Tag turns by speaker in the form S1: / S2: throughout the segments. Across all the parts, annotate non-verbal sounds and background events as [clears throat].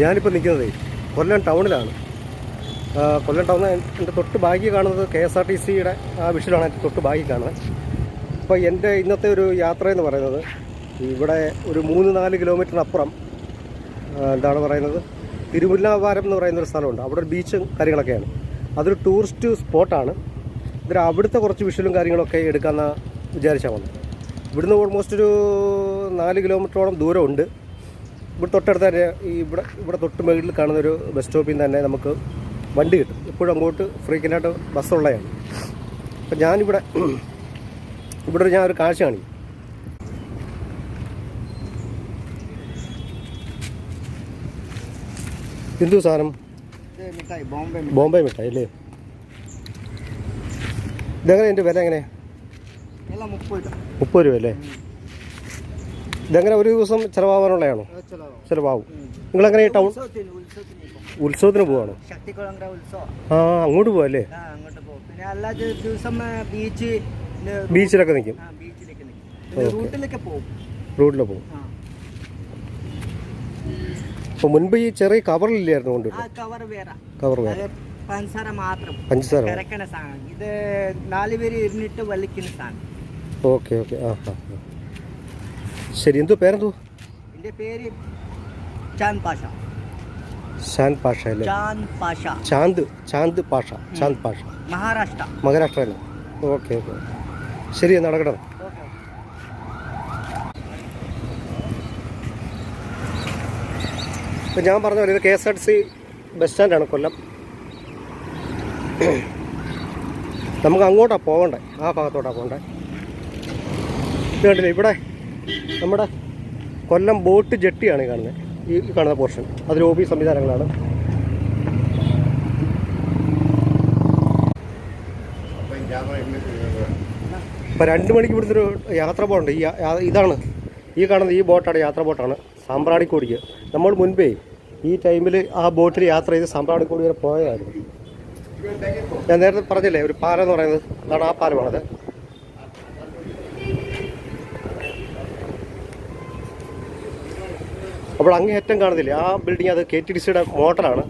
S1: ഞാനിപ്പോൾ നിൽക്കുന്നത് കൊല്ലം ടൗണിലാണ്. കൊല്ലം ടൗണിൽ എന്റെ തൊട്ട് ബാക്കി കാണുന്നത് കെ എസ് ആർ ടി സിയുടെ ആ വിഷയമാണ് എന്റെ തൊട്ട് ബാക്കി കാണുന്നത്. അപ്പോൾ എന്റെ ഇന്നത്തെ ഒരു യാത്ര എന്ന് പറയുന്നത് ഇവിടെ ഒരു മൂന്ന് നാല് കിലോമീറ്ററിനപ്പുറം എന്താണ് പറയുന്നത് തിരുമുല്ലാവാരം എന്ന് പറയുന്ന ഒരു സ്ഥലമുണ്ട്. അവിടെ ഒരു ബീച്ചും കാര്യങ്ങളൊക്കെയാണ്. അതൊരു ടൂറിസ്റ്റ് സ്പോട്ടാണ് ഇതിൽ അവിടുത്തെ കുറച്ച് വിഷ്വലും കാര്യങ്ങളൊക്കെ എടുക്കാമെന്ന് വിചാരിച്ചാൽ വന്നത്. ഇവിടുന്ന് ഓൾമോസ്റ്റ് ഒരു നാല് കിലോമീറ്ററോളം ദൂരമുണ്ട്. ഇവിടെ തൊട്ടടുത്ത തന്നെ ഈ ഇവിടെ ഇവിടെ തൊട്ട് മുകളിൽ കാണുന്ന ഒരു ബസ് സ്റ്റോപ്പിൽ നിന്ന് തന്നെ നമുക്ക് വണ്ടി കിട്ടും. ഇപ്പോഴും അങ്ങോട്ട് ഫ്രീക്കന്റായിട്ട് ബസ്സുള്ളതാണ് അപ്പം ഞാനിവിടെ [clears throat] ഇവിടെ ഞാൻ ഒരു കാഴ്ച കാണിക്കും. എന്തു സാധനം?
S2: ബോംബെ മിഠായി.
S1: അല്ലേ? ഇതെങ്ങനെ എന്റെ വില എങ്ങനെ?
S2: മുപ്പത് രൂപ
S1: അല്ലേ? ഇതെങ്ങനെ ഒരു ദിവസം ചിലവാകാനുള്ളതാണോ
S2: ചിലവാകും.
S1: നിങ്ങളെങ്ങനെ ടൗൺ
S2: ഉത്സവത്തിന്
S1: പോവാണ്? ആ അങ്ങോട്ട് പോവാ അല്ലേ? ബീച്ചിലൊക്കെ നിൽക്കും
S2: പിന്നെ പോകും.
S1: അപ്പൊ മുൻപ് ഈ ചെറിയ കവറിലില്ലായിരുന്നു കൊണ്ട്
S2: കവർ വേറെ. പഞ്ചസാര മാത്രം.
S1: പഞ്ചസാര.
S2: ഇത് നാല് പേര് ഇരുന്നിട്ട് വലിക്കുന്ന സാധനം.
S1: Okay okay. ആ ആ. ശരി എന്തോ പേരെന്തോ
S2: എന്റെ പേര് ചാന്ദ് പാഷ.
S1: ഷാൻ പാഷ അല്ലേ?
S2: ചാന്ദ് പാഷ.
S1: ചാന്ത് ചാന്ത് പാഷ ചാന്ത് പാഷ.
S2: മഹാരാഷ്ട്ര.
S1: മഹാരാഷ്ട്രയിലെ ഓക്കെ ഓക്കെ. ശരി നടക്കട്ടെ.
S2: ഓക്കെ
S1: ഇപ്പം ഞാൻ പറഞ്ഞ പോലെ ഇത് K S R T C bus സ്റ്റാൻഡാണ് Kollam. നമുക്ക് അങ്ങോട്ടാണ് പോകണ്ടേ? ആ ഭാഗത്തോട്ടാണ് പോകണ്ടേ? കണ്ടില്ലേ ഇവിടെ നമ്മുടെ കൊല്ലം ബോട്ട് ജെട്ടിയാണ് കാണുന്നത്. ഈ കാണുന്ന പോർഷൻ. അതിൽ ഓഫീസ് സംവിധാനങ്ങളാണ്. ഇപ്പം രണ്ട് മണിക്ക് ഇവിടുത്തെ ഒരു യാത്ര ബോട്ടുണ്ട് ഈ ഇതാണ്. ഈ കാണുന്ന ഈ ബോട്ടാണ് യാത്ര ബോട്ടാണ് സാമ്പ്രാണിക്കോടിക്ക്. നമ്മൾ മുൻപേ ഈ ടൈമിൽ ആ ബോട്ടിൽ യാത്ര ചെയ്ത് സാമ്പ്രാണിക്കോടി വരെ പോയതായിരുന്നു. ഞാൻ നേരത്തെ പറഞ്ഞില്ലേ ഒരു പാലം എന്ന് പറയുന്നത്. അതാണ് ആ പാലമാണത്. അപ്പോൾ അങ്ങേയറ്റം കാണുന്നില്ല? ആ ബിൽഡിംഗ് അത് കെ ടി ഡി സിയുടെ മോട്ടറാണ്.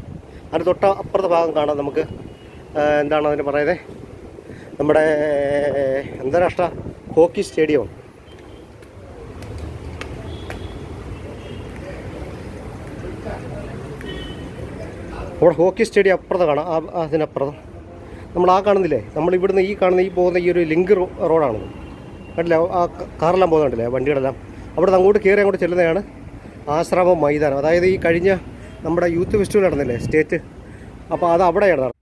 S1: അതിന് തൊട്ട അപ്പുറത്തെ ഭാഗം കാണാം നമുക്ക്. എന്താണ് അതിന് പറയുന്നത് നമ്മുടെ അന്താരാഷ്ട്ര ഹോക്കി സ്റ്റേഡിയം. അവിടെ ഹോക്കി സ്റ്റേഡിയം അപ്പുറത്ത് കാണാം. ആ അതിനപ്പുറത്ത്. നമ്മൾ ആ കാണുന്നില്ലേ? നമ്മൾ ഇവിടുന്ന് ഈ കാണുന്ന ഈ പോകുന്ന ഈ ഒരു ലിങ്ക് റോഡാണ്. കണ്ടില്ലേ? ആ കാറെല്ലാം പോകുന്നുണ്ടല്ലേ? വണ്ടികളെല്ലാം. അവിടെ അങ്ങോട്ട് കയറി അങ്ങോട്ട് ചെല്ലുന്നതാണ് ആശ്രമം മൈതാനം. അതായത് ഈ കഴിഞ്ഞ നമ്മുടെ യൂത്ത് ഫെസ്റ്റിവൽ നടന്നില്ലേ സ്റ്റേറ്റ്? അപ്പോൾ അത് അവിടെയാണ്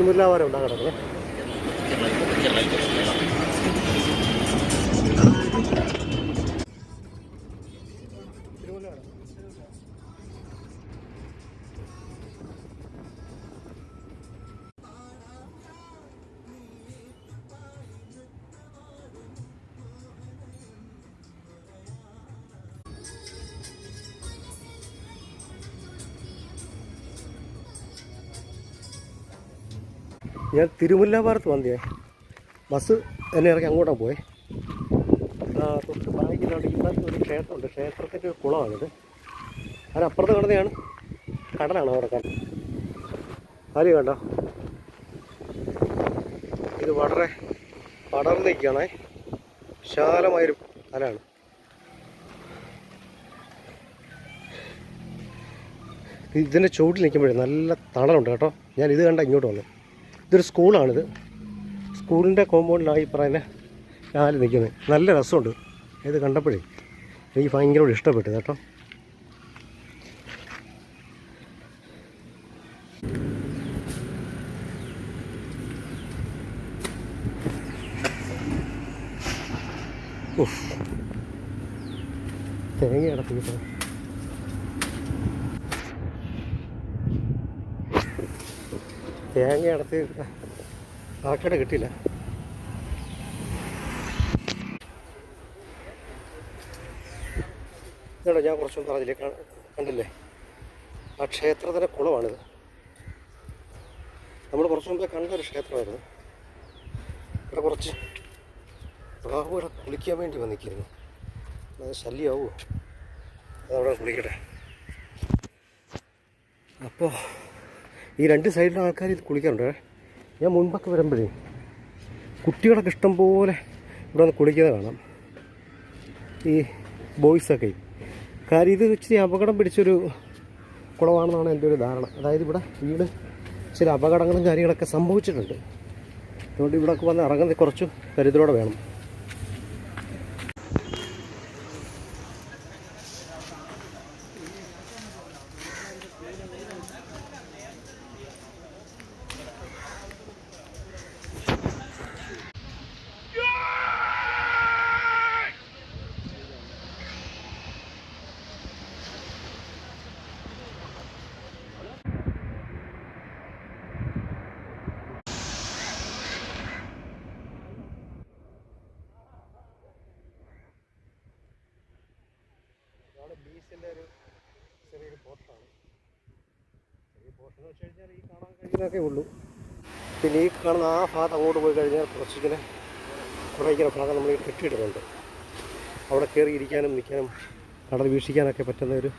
S1: നടന്നത്. തിരുമുല്ലാവാരം ഞാൻ തിരുമുല്ലാവാരത്ത് വന്നേ ബസ് എന്നെ ഇറക്കി അങ്ങോട്ടാണ് പോയേ. തൊട്ട് ഒരു ക്ഷേത്രമുണ്ട് ക്ഷേത്രത്തിന്റെ ഒരു കുളമാണിത്. അതിനപ്പുറത്ത് കിടന്നെയാണ് കടലാണ് അവിടെ കടൽ ആരും കണ്ടോ? ഇത് വളരെ പടർന്നിരിക്കണേ വിശാലമായൊരു കലാണ് ഇതിന്റെ ചുവട്ടിൽ നിൽക്കുമ്പോഴേ നല്ല തണലുണ്ട് കേട്ടോ. ഞാൻ ഇത് കണ്ട ഇങ്ങോട്ട് വന്നു. ഇതൊരു സ്കൂളാണിത്. സ്കൂളിന്റെ കോമ്പൗണ്ടിലാണ് ഈ പറയുന്ന രാവിലെ നിൽക്കുന്നത് നല്ല രസമുണ്ട്. ഇത് കണ്ടപ്പോഴേ എനിക്ക് ഭയങ്കര ഇഷ്ടപ്പെട്ടു കേട്ടോ. തേങ്ങ അടത്തിയിട്ട് തേങ്ങ അടച്ച് ആക്കട കിട്ടില്ല ഇതാണോ ഞാൻ കുറച്ചും പറഞ്ഞില്ലേ കണ്ടില്ലേ? ആ ക്ഷേത്രത്തിന്റെ കുളമാണിത്. നമ്മൾ കുറച്ച് മുമ്പേ കണ്ട ഒരു ക്ഷേത്രമായിരുന്നു. ഇവിടെ കുറച്ച് പ്രാവ് ഇവിടെ കുളിക്കാൻ വേണ്ടി വന്നിരിക്കുന്നു. അത് ശല്യമാവുമോ അതവിടെ കുളിക്കട്ടെ. അപ്പോൾ ഈ രണ്ട് സൈഡിലും ആൾക്കാർ ഇത് കുളിക്കാറുണ്ട്. ഞാൻ മുൻപൊക്കെ വരുമ്പോഴേ കുട്ടികളൊക്കെ ഇഷ്ടം പോലെ ഇവിടെ വന്ന് കുളിക്കുന്നത് കാണാം. ഈ ബോയ്സൊക്കെ. കാര്യം ഇത് ഇച്ചിരി അപകടം പിടിച്ചൊരു കുളമാണെന്നാണ് എന്റെ ഒരു ധാരണ. അതായത് ഇവിടെ വീട് ചില അപകടങ്ങളും കാര്യങ്ങളൊക്കെ സംഭവിച്ചിട്ടുണ്ട്. അതുകൊണ്ട് ഇവിടെയൊക്കെ വന്ന് ഇറങ്ങുന്നത് കുറച്ച് കരുതലോടെ വേണം ഇതാണ് ബീച്ചിന്റെ ഒരു ചെറിയൊരു പോർട്ടാണ് ഉള്ളൂ. പിന്നെ ഈ കാണുന്ന ആ ഭാഗത്ത് അങ്ങോട്ട് പോയി കഴിഞ്ഞാൽ കുറച്ചിങ്ങനെ കുറേ ഇങ്ങനെ ഭാഗം നമ്മൾ കെട്ടിയിടുന്നുണ്ട് അവിടെ കയറി ഇരിക്കാനും നിൽക്കാനും കടൽ വീക്ഷിക്കാനൊക്കെ പറ്റുന്ന ഒരു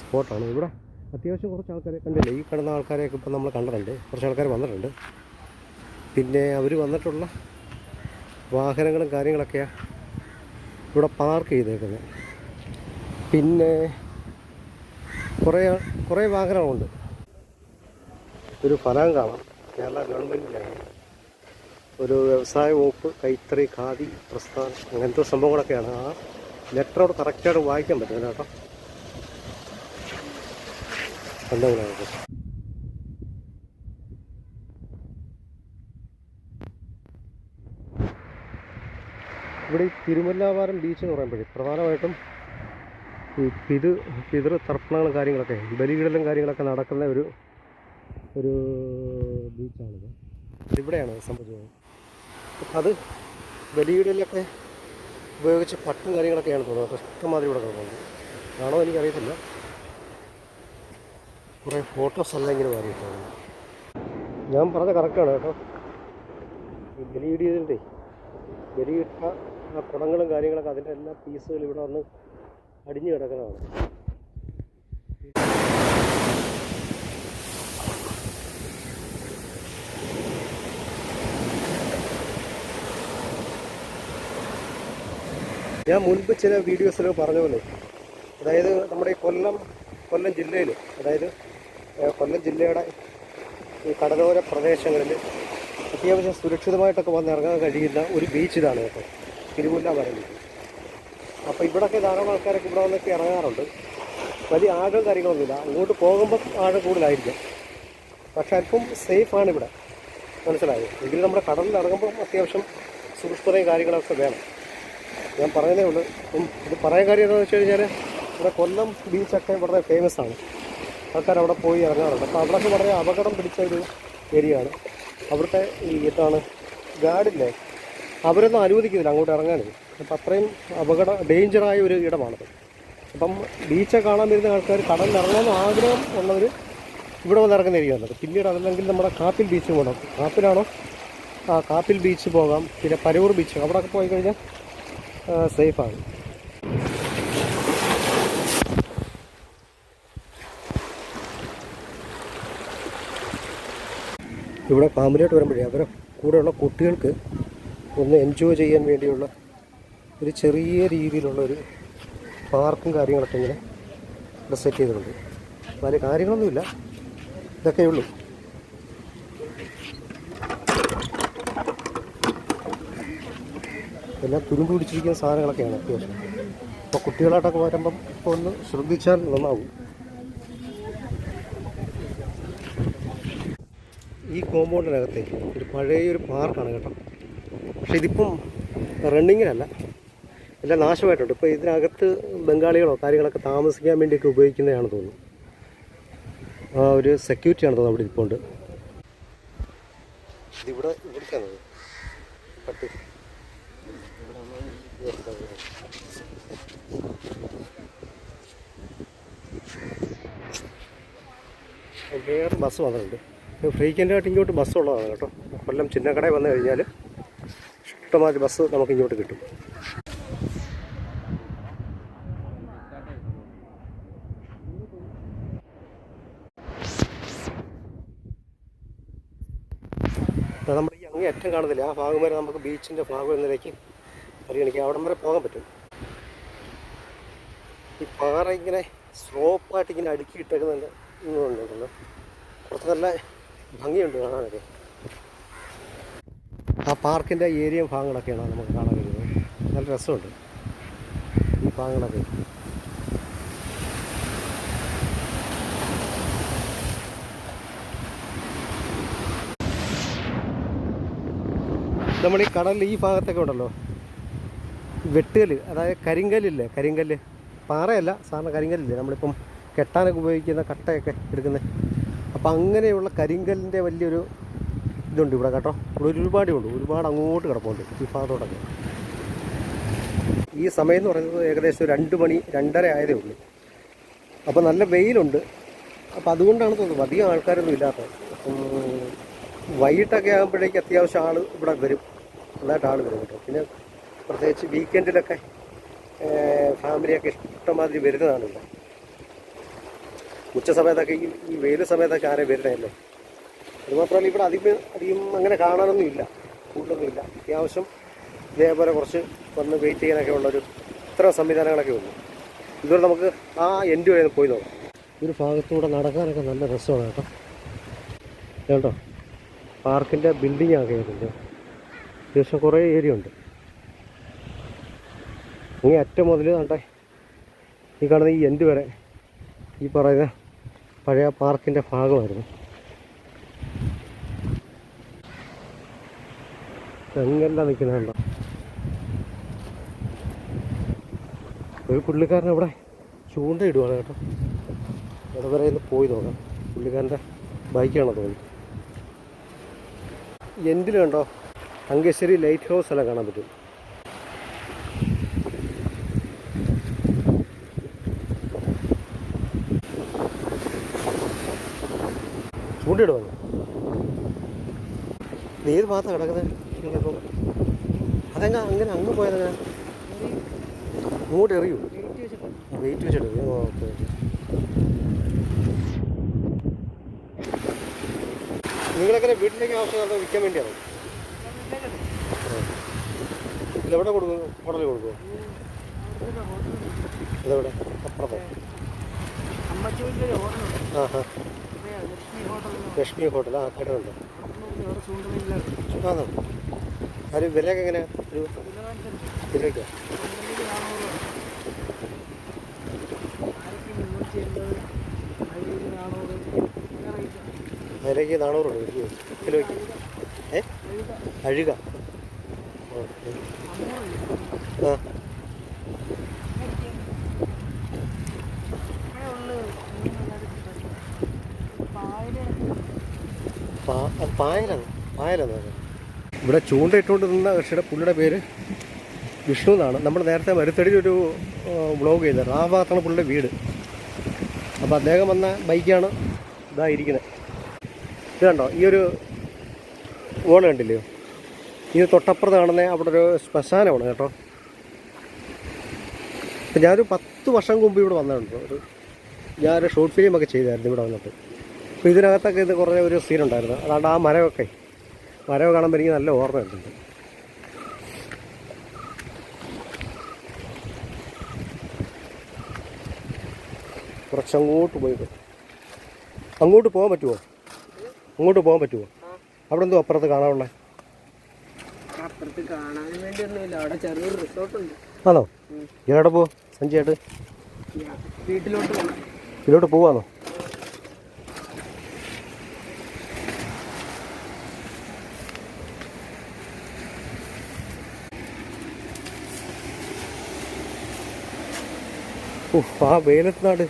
S1: സ്പോട്ടാണ്. ഇവിടെ അത്യാവശ്യം കുറച്ച് ആൾക്കാരെ കണ്ടില്ലേ? ഈ കിടന്ന ആൾക്കാരെയൊക്കെ ഇപ്പം നമ്മൾ കണ്ടിട്ടുണ്ട്. കുറച്ച് ആൾക്കാർ വന്നിട്ടുണ്ട്. പിന്നെ അവർ വന്നിട്ടുള്ള വാഹനങ്ങളും കാര്യങ്ങളൊക്കെയാണ് ഇവിടെ പാർക്ക് ചെയ്തേക്കുന്നത്. പിന്നെ കുറേ കുറേ വാഹനങ്ങളുണ്ട്. ഒരു ഫലം കാണാം. കേരള ഗവൺമെന്റിലാണ് ഒരു വ്യവസായ വകുപ്പ് കൈത്തറി ഖാദി പ്രസ്ഥാനം അങ്ങനത്തെ സംഭവങ്ങളൊക്കെയാണ്. ആ ലെറ്ററോട് കറക്റ്റായിട്ട് വായിക്കാൻ പറ്റുന്നത് കേട്ടോ. എന്തെങ്കിലും ഇവിടെ ഈ തിരുമല്ലാവാരം ബീച്ച് എന്ന് പറയുമ്പോഴേ പ്രധാനമായിട്ടും ഈ പിതൃ പിതൃ തർപ്പണങ്ങളും കാര്യങ്ങളൊക്കെ ബലികിടലും കാര്യങ്ങളൊക്കെ നടക്കുന്ന ഒരു ഒരു ബീച്ചാണിത്. ഇവിടെയാണ് സംഭവിച്ചത്. അത് ബലിയിടലൊക്കെ ഉപയോഗിച്ച് പട്ടും കാര്യങ്ങളൊക്കെയാണ് തോന്നുന്നത്. ഇഷ്ടമാതിരി ഇവിടെ തോന്നുന്നത് ആണോ എനിക്കറിയത്തില്ല. കുറേ ഫോട്ടോസ് എല്ലാം ഇങ്ങനെ മാറിയിട്ടാണ് ഞാൻ പറഞ്ഞ കറക്റ്റാണ് കേട്ടോ. ഈ ബലിയിടിയതിന്റെ ബലിയിട്ട ആ കുടങ്ങളും കാര്യങ്ങളൊക്കെ അതിന്റെ എല്ലാ പീസുകളും ഇവിടെ വന്ന് അടിഞ്ഞു കിടക്കുന്നതാണ്. ഞാൻ മുൻപ് ചില വീഡിയോസിൽ പറഞ്ഞ പോലെ അതായത് നമ്മുടെ ഈ കൊല്ലം കൊല്ലം ജില്ലയിൽ അതായത് കൊല്ലം ജില്ലയുടെ ഈ കടലോര പ്രദേശങ്ങളിൽ അത്യാവശ്യം സുരക്ഷിതമായിട്ടൊക്കെ വന്ന് ഇറങ്ങാൻ കഴിയുന്ന ഒരു ബീച്ച് ഇതാണ് കേട്ടോ. തിരുമുല്ല പറയുന്നത്. അപ്പോൾ ഇവിടെയൊക്കെ ധാരാളം ആൾക്കാരൊക്കെ ഇവിടെ വന്നൊക്കെ ഇറങ്ങാറുണ്ട്. വലിയ ആഴം കാര്യങ്ങളൊന്നുമില്ല അങ്ങോട്ട് പോകുമ്പോൾ ആഴം കൂടുതലായിരിക്കും. പക്ഷെ അല്പം സേഫാണ് ഇവിടെ. മനസ്സിലായത് എങ്കിലും നമ്മുടെ കടലിൽ ഇറങ്ങുമ്പോൾ അത്യാവശ്യം സൂക്ഷ്മതയും കാര്യങ്ങളൊക്കെ വേണം. ഞാൻ പറയുന്നേ ഉള്ളൂ. ഇത് പറയാൻ കാര്യം എന്താണെന്ന് വെച്ച് കഴിഞ്ഞാൽ ഇവിടെ കൊല്ലം ബീച്ചൊക്കെ വളരെ ഫേമസ് ആണ്. ആൾക്കാർ അവിടെ പോയി ഇറങ്ങാറുണ്ട്. അപ്പോൾ അവിടെ വളരെ അപകടം പിടിച്ച ഒരു ഏരിയ ആണ്. അവിടുത്തെ ഈ എന്താണ് ഗാർഡില്ലേ അവരൊന്നും അനുവദിക്കുന്നില്ല അങ്ങോട്ട് ഇറങ്ങാനും. അപ്പം അത്രയും അപകട ഡേഞ്ചറായ ഒരു ഇടമാണത് അപ്പം ബീച്ച് കാണാൻ വരുന്ന ആൾക്കാർ കടലിൽ ഇറങ്ങാൻ ആഗ്രഹം ഉള്ളവർ ഇവിടെ വന്ന് ഇറങ്ങുന്ന ഏരിയ ഉള്ളത് പിന്നീട് അതല്ലെങ്കിൽ നമ്മുടെ കാപ്പിൽ ബീച്ച് പോകണം കാപ്പിലാണോ? ആ കാപ്പിൽ ബീച്ച് പോകാം. പിന്നെ പരൂർ ബീച്ച് അവിടെയൊക്കെ പോയി കഴിഞ്ഞാൽ സേഫാണ്. ഇവിടെ ഫാമിലിയായിട്ട് വരുമ്പോഴേ അവരെ കൂടെയുള്ള കുട്ടികൾക്ക് ഒന്ന് എൻജോയ് ചെയ്യാൻ വേണ്ടിയുള്ള ഒരു ചെറിയ രീതിയിലുള്ള ഒരു പാർക്കും കാര്യങ്ങളൊക്കെ ഇങ്ങനെ ഇവിടെ സെറ്റ് ചെയ്തിട്ടുണ്ട്. വലിയ കാര്യങ്ങളൊന്നുമില്ല. ഇതൊക്കെ എല്ലാം തുരുമ്പ് പിടിച്ചിരിക്കുന്ന സാധനങ്ങളൊക്കെയാണ് അത്യാവശ്യം. അപ്പോൾ കുട്ടികളായിട്ടൊക്കെ വരുമ്പം ഇപ്പോൾ ഒന്ന് ശ്രദ്ധിച്ചാൽ നന്നാവും. ഈ കോമ്പൗണ്ടിനകത്തെ ഒരു പഴയൊരു പാർക്കാണ് കേട്ടോ. പക്ഷെ ഇതിപ്പം റണ്ണിങ്ങിനല്ല. എല്ലാം നാശമായിട്ടുണ്ട്. ഇപ്പോൾ ഇതിനകത്ത് ബംഗാളികളോ കാര്യങ്ങളൊക്കെ താമസിക്കാൻ വേണ്ടിയൊക്കെ ഉപയോഗിക്കുന്നതാണ് തോന്നുന്നു. ആ ഒരു സെക്യൂരിറ്റിയാണ് തോന്നുന്നു അവിടെ ഇരിപ്പുണ്ട്. ഇതിവിടെ ഇവിടുത്തെ പട്ടി വേറെ ബസ് വന്നിട്ടുണ്ട്. ഫ്രീക്വന്റായിട്ട് ഇങ്ങോട്ട് ബസ് ഉള്ളതാണ് കേട്ടോ. കൊല്ലം ചിന്നക്കടയിൽ വന്നു കഴിഞ്ഞാൽ ഇഷ്ടമാതിരി ബസ് നമുക്ക് ഇങ്ങോട്ട് കിട്ടും ദാ നമ്മുടെ ഈ അങ്ങേ അറ്റം കാണുന്നില്ല. ആ ഭാഗം വരെ നമുക്ക് ബീച്ചിന്റെ ഭാഗം എന്നതിലേക്ക് പരിഗണിക്കാം. അവിടം വരെ പോകാൻ പറ്റും. ഈ പാറ ഇങ്ങനെ സ്ലോപ്പായിട്ട് ഇങ്ങനെ അടുക്കി ഇട്ടേക്കുന്നുണ്ട് ഉണ്ടല്ലോ കുറച്ച് നല്ല ഭംഗിയുണ്ട് കാണാനൊക്കെ. ആ പാർക്കിന്റെ ഏരിയ ഭാഗങ്ങളൊക്കെയാണ് നമുക്ക് കാണാൻ കഴിയുന്നത്. നല്ല രസമുണ്ട് ഈ ഭാഗങ്ങളൊക്കെ. നമ്മൾ ഈ കടലിൽ ഈ ഭാഗത്തൊക്കെ ഉണ്ടല്ലോ. വെട്ടുകല്ല് അതായത് കരിങ്കല്ലില്ലേ? കരിങ്കല്ല്. പാറയല്ല സാറിന് കരിങ്കല്ലില്ലേ? നമ്മളിപ്പം കെട്ടാനൊക്കെ ഉപയോഗിക്കുന്ന കട്ടയൊക്കെ എടുക്കുന്നത് അപ്പം അങ്ങനെയുള്ള കരിങ്കല്ലിന്റെ വലിയൊരു ഇതുണ്ട് ഇവിടെ കേട്ടോ. ഇവിടെ ഒരുപാടേ ഉണ്ട്. ഒരുപാട് അങ്ങോട്ട് കിടപ്പുണ്ട് ഈ ഭാഗത്തോട്ടൊക്കെ. ഈ സമയം എന്ന് പറയുന്നത് ഏകദേശം രണ്ട് മണി രണ്ടര ആയതേ ഉള്ളൂ. അപ്പോൾ നല്ല വെയിലുണ്ട്. അപ്പോൾ അതുകൊണ്ടാണ് തോന്നുന്നത് അധികം ആൾക്കാരൊന്നും ഇല്ലാത്തത്. അപ്പം വൈകിട്ടൊക്കെ ആകുമ്പോഴേക്ക് അത്യാവശ്യം ആൾ ഇവിടെ വരും. നല്ലതായിട്ട് വരുന്നത് പിന്നെ പ്രത്യേകിച്ച് വീക്കെൻഡിലൊക്കെ ഫാമിലിയൊക്കെ ഇഷ്ടമാതിരി വരുന്നതാണ് ഇവിടെ. ഉച്ച സമയത്തൊക്കെ ഈ ഈ വെയിൽ സമയത്തൊക്കെ ആരെ വരുന്നതല്ലേ? അതുമാത്രമല്ല ഇവിടെ അധികം അധികം അങ്ങനെ കാണാനൊന്നും ഇല്ല. കൂടുതലൊന്നും ഇല്ല. അത്യാവശ്യം ഇതേപോലെ കുറച്ച് വന്ന് വെയിറ്റ് ചെയ്യാനൊക്കെ ഉള്ളൊരു ഇത്ര സംവിധാനങ്ങളൊക്കെ ഉള്ളൂ. ഇതുവരെ നമുക്ക് ആ എൻഡ് വരെ പോയി നോക്കാം. ഒരു ഭാഗത്തൂടെ നടക്കാനൊക്കെ നല്ല രസമാണ് കേട്ടോ. കേട്ടോ പാർക്കിന്റെ ബിൽഡിംഗ് ആയിട്ടുണ്ട് അത്യാവശ്യം കുറേ ഏരിയ ഉണ്ട്. ഇനി അറ്റം മുതൽ കണ്ടേ? ഈ കാണുന്ന ഈ എൻഡ് വരെ ഈ പറയുന്ന പഴയ പാർക്കിന്റെ ഭാഗമായിരുന്നു. തെങ്ങെല്ലാം നിൽക്കുന്നുണ്ടോ ഒരു പുള്ളിക്കാരൻ അവിടെ ചൂണ്ട ഇടുവാണ് കേട്ടോ. ഇവിടെ വരെ ഒന്ന് പോയി നോക്കാം. പുള്ളിക്കാരന്റെ ബൈക്കാണോ എൻഡിൽ കണ്ടോ അങ്കശ്ശേരി ലൈറ്റ് ഹൗസ് എല്ലാം കാണാൻ പറ്റും. ചൂണ്ടിടുവാ ഇത് ഏത് ഭാഗത്താണ് കിടക്കുന്നത്? ഇപ്പം അതങ്ങ് അങ്ങനെ അങ്ങ് പോയത് അങ്ങോട്ട് എറിയൂ വെയിറ്റ് വെച്ചിട്ട് നിങ്ങളെങ്ങനെ വീട്ടിലേക്ക് ആവശ്യം വിൽക്കാൻ വേണ്ടിയാണോ? ഇതെവിടെ കൊടുക്കും? ഹോട്ടലിൽ കൊടുക്കുമോ ഇതെവിടെ? അപ്പുറത്തോ? ആ ഹാ
S2: ലക്ഷ്മി
S1: ഹോട്ടൽ. ആ കേട്ടിട്ടുണ്ട്. ആണോ അത് വിലയൊക്കെ എങ്ങനെയാ? ഒരു വിലയ്ക്ക് നാണൂറുണ്ട് കിലോയ്ക്ക്. ഏ? അഴുക? ഓക്കെ ഇവിടെ ചൂണ്ടയിട്ടുകൊണ്ട് നിന്ന കൃഷിയുടെ പുള്ളിയുടെ പേര് വിഷ്ണു എന്നാണ്. നമ്മൾ നേരത്തെ മരുത്തടിയിൽ ഒരു വ്ളോഗ് ചെയ്തത് ആ ഭാഗത്താണ് പുള്ളിയുടെ വീട്. അപ്പോൾ അദ്ദേഹം വന്ന ബൈക്കാണ് ഇതായിരിക്കുന്നത് ഇത് കണ്ടോ? ഈ ഒരു ഓണ കണ്ടില്ലയോ ഇത് തൊട്ടപ്പുറത്ത് കാണുന്ന അവിടെ ഒരു ശ്മശാനമാണ് കേട്ടോ. ഞാനൊരു പത്ത് വർഷം മുമ്പ് ഇവിടെ വന്നിട്ടുണ്ട്. ഒരു ഞാനൊരു ഷോർട്ട് ഫിലിം ഒക്കെ ചെയ്തായിരുന്നു ഇവിടെ വന്നിട്ട്. അപ്പോൾ ഇതിനകത്തൊക്കെ ഇത് കുറേ ഒരു സീൻ ഉണ്ടായിരുന്നു. അതാണ്ട് ആ മരമൊക്കെ മരം കാണുമ്പോൾ എനിക്ക് നല്ല ഓർമ്മയുണ്ട് കുറച്ചങ്ങോട്ട് പോയി. അങ്ങോട്ട് പോകാൻ പറ്റുമോ അങ്ങോട്ട് പോകാൻ പറ്റുമോ അവിടെ എന്തോ അപ്പുറത്ത് കാണാനുള്ള?
S2: അപ്പുറത്ത് കാണാൻ വേണ്ടിയൊന്നുമില്ല. അവിടെ
S1: സഞ്ജയായിട്ട്
S2: വീട്ടിലോട്ട്
S1: ഇതിലോട്ട് പോവാന്നോ? ആ വേലത്തിനാട്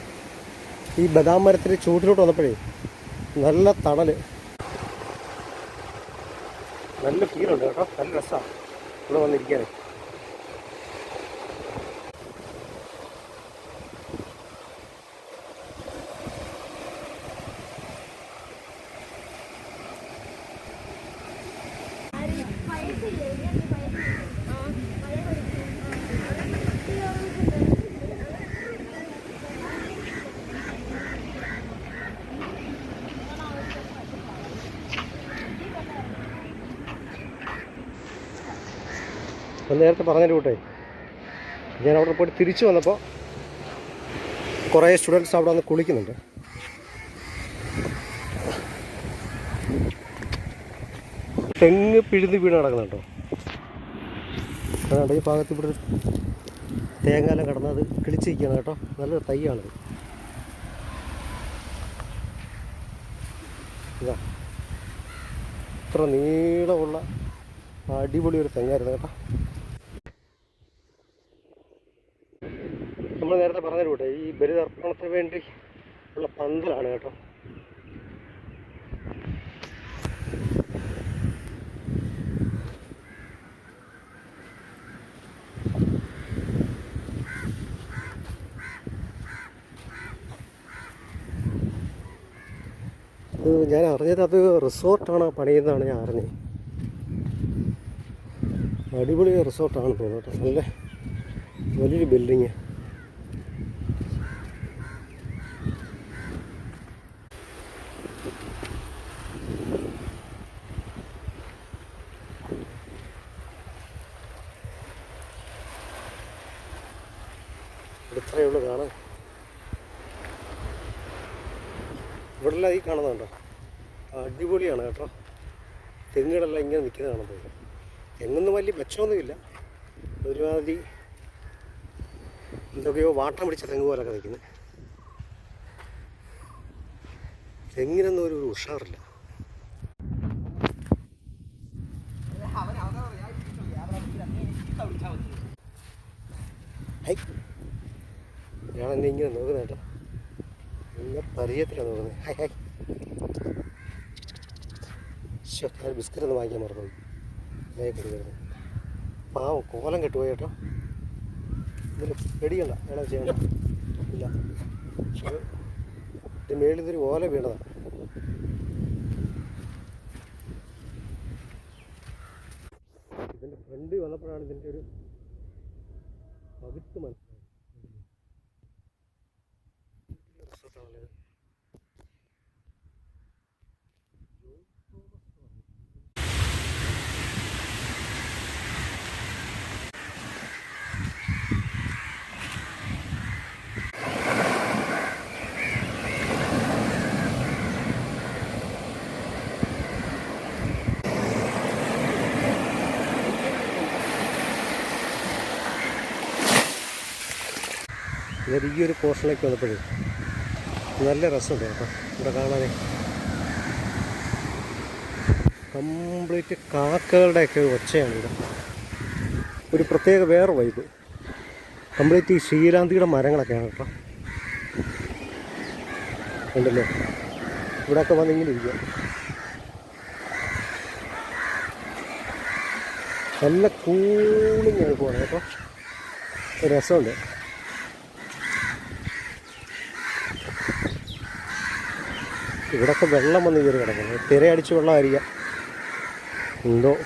S1: ഈ ബദാം മരത്തിന്റെ ചൂട്ടിലോട്ട് വന്നപ്പോഴേ നല്ല തണൽ. നല്ല ഫീലുണ്ട് കേട്ടോ. നല്ല രസമാണ് ഇവിടെ വന്നിരിക്കാനേ. ഞാൻ നേരത്തെ പറഞ്ഞതിന്റെ കൂട്ടേ ഞാൻ അവിടെ പോയിട്ട് തിരിച്ചു വന്നപ്പോൾ കുറേ സ്റ്റുഡൻസ് അവിടെ വന്ന് കുളിക്കുന്നുണ്ട്. തെങ്ങ് പിഴുതി വീണ് കിടക്കുന്നുണ്ടോ അതുകൊണ്ട് ഈ ഭാഗത്ത് ഇവിടെ തേങ്ങാലം കിടന്നത് കിളിച്ചിരിക്കുകയാണ് കേട്ടോ. നല്ലൊരു തൈയാണിത്. ഇതാ. ഇത്ര നീളമുള്ള അടിപൊളി ഒരു തെങ്ങായിരുന്നു കേട്ടോ. നേരത്തെ പറഞ്ഞു കൂട്ടെ ഈ ബലിതർപ്പണത്തിന് വേണ്ടി ഉള്ള പന്തലാണ് കേട്ടോ. ഞാൻ അറിഞ്ഞത് അത് റിസോർട്ടാണ് പണിയുന്നതാണ് ഞാൻ അറിഞ്ഞത്. അടിപൊളി റിസോർട്ടാണ് തോന്നുന്നു കേട്ടോ. നല്ല വലിയൊരു ബിൽഡിങ് ഇത്രയേ ഉള്ളൂ കാണാൻ ഇവിടെല്ലാം ഈ കാണുന്നുണ്ടോ അടിപൊളിയാണ് കേട്ടോ. തെങ്ങുകളെല്ലാം ഇങ്ങനെ നിൽക്കുന്ന കാണുന്നത് തെങ്ങൊന്നും വലിയ മെച്ചമൊന്നുമില്ല. ഒരുമാതിരി എന്തൊക്കെയോ വാട്ടം പിടിച്ച തെങ്ങ് പോലൊക്കെ നിൽക്കുന്നത് തെങ്ങിനൊന്നും ഒരു ഉഷാറില്ല. ഹൈ. എന്നെ ഇങ്ങനെ നോക്കുന്നേട്ടോ എന്നെ പരിചയത്തിലാണ് നോക്കുന്നത് ഹൈ ഹൈ. ശോ ഞാൻ ബിസ്ക്കറ്റ് ഒന്ന് വാങ്ങിക്കാൻ മറന്നു വേഗം പാവം കോലം കെട്ടുപോയി കേട്ടോ. ഇതിൽ പേടിക്കണ്ട വേണം ചെയ്യണ്ട ഇല്ല. ഇത് മേളിൽ ഇതൊരു ഓല വീണതാണ് ഇതിന്റെ ഫ്രണ്ട് വന്നപ്പോഴാണ് ഇതിന്റെ ഒരു പകുത്ത് മനസ്സിലായത്. റിസോർട്ടാണല്ലേ ഈ ഒരു പോർഷനിലേക്ക് വന്നപ്പോഴേ നല്ല രസമുണ്ട് കേട്ടോ. ഇവിടെ കാണാനേ. കംപ്ലീറ്റ് കാക്കകളുടെയൊക്കെ ഒച്ചയാണ് ഇവിടെ. ഒരു പ്രത്യേക വേറെ വൈബ് കംപ്ലീറ്റ് ഈ ശീലാന്തിയുടെ മരങ്ങളൊക്കെയാണ് കേട്ടോ. ഉണ്ടല്ലോ? ഇവിടെയൊക്കെ വന്നിങ്ങനെ ഇരിക്കുക. നല്ല കൂളിങ് പോകണം കേട്ടോ. രസമുണ്ട്. ഇവിടൊക്കെ വെള്ളം വന്ന് കയറി കിടക്കുന്നു. തിരയടിച്ച് വെള്ളമായിരിക്കാം. എന്തോ?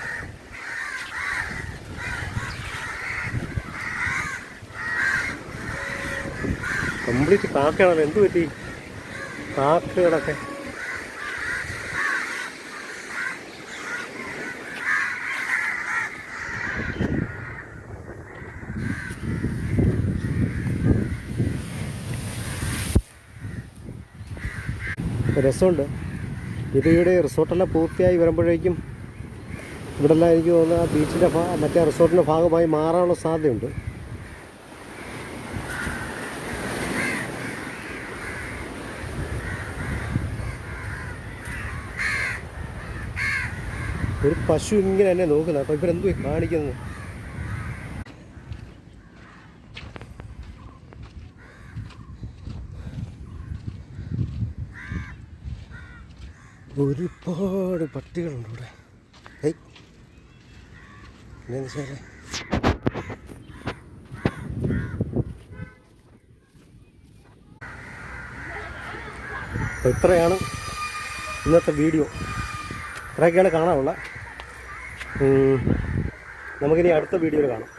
S1: കംപ്ലീറ്റ് കാക്കയാണല്ലോ. എന്ത് പറ്റി? കാക്കകളൊക്കെ. രസമുണ്ട്. ഇപ്പോൾ ഇവിടെ റിസോർട്ടെല്ലാം പൂർത്തിയായി വരുമ്പോഴേക്കും ഇവിടെല്ലാം എനിക്ക് തോന്നുന്നത് ആ ബീച്ചിന്റെ മറ്റേ റിസോർട്ടിന്റെ ഭാഗമായി മാറാനുള്ള സാധ്യതയുണ്ട്. ഒരു പശു ഇങ്ങനെ എന്നെ നോക്കുന്നത് അപ്പോൾ ഇവരെന്തോ കാണിക്കുന്നത്? ഒരുപാട് പട്ടികളുണ്ട് ഇവിടെ. ഏയ് എന്താണെന്ന് വെച്ചാൽ ഇത്രയാണ് ഇന്നത്തെ വീഡിയോ. ഇത്രയൊക്കെയാണ് കാണാനുള്ള നമുക്കിനി അടുത്ത വീഡിയോയിൽ കാണാം.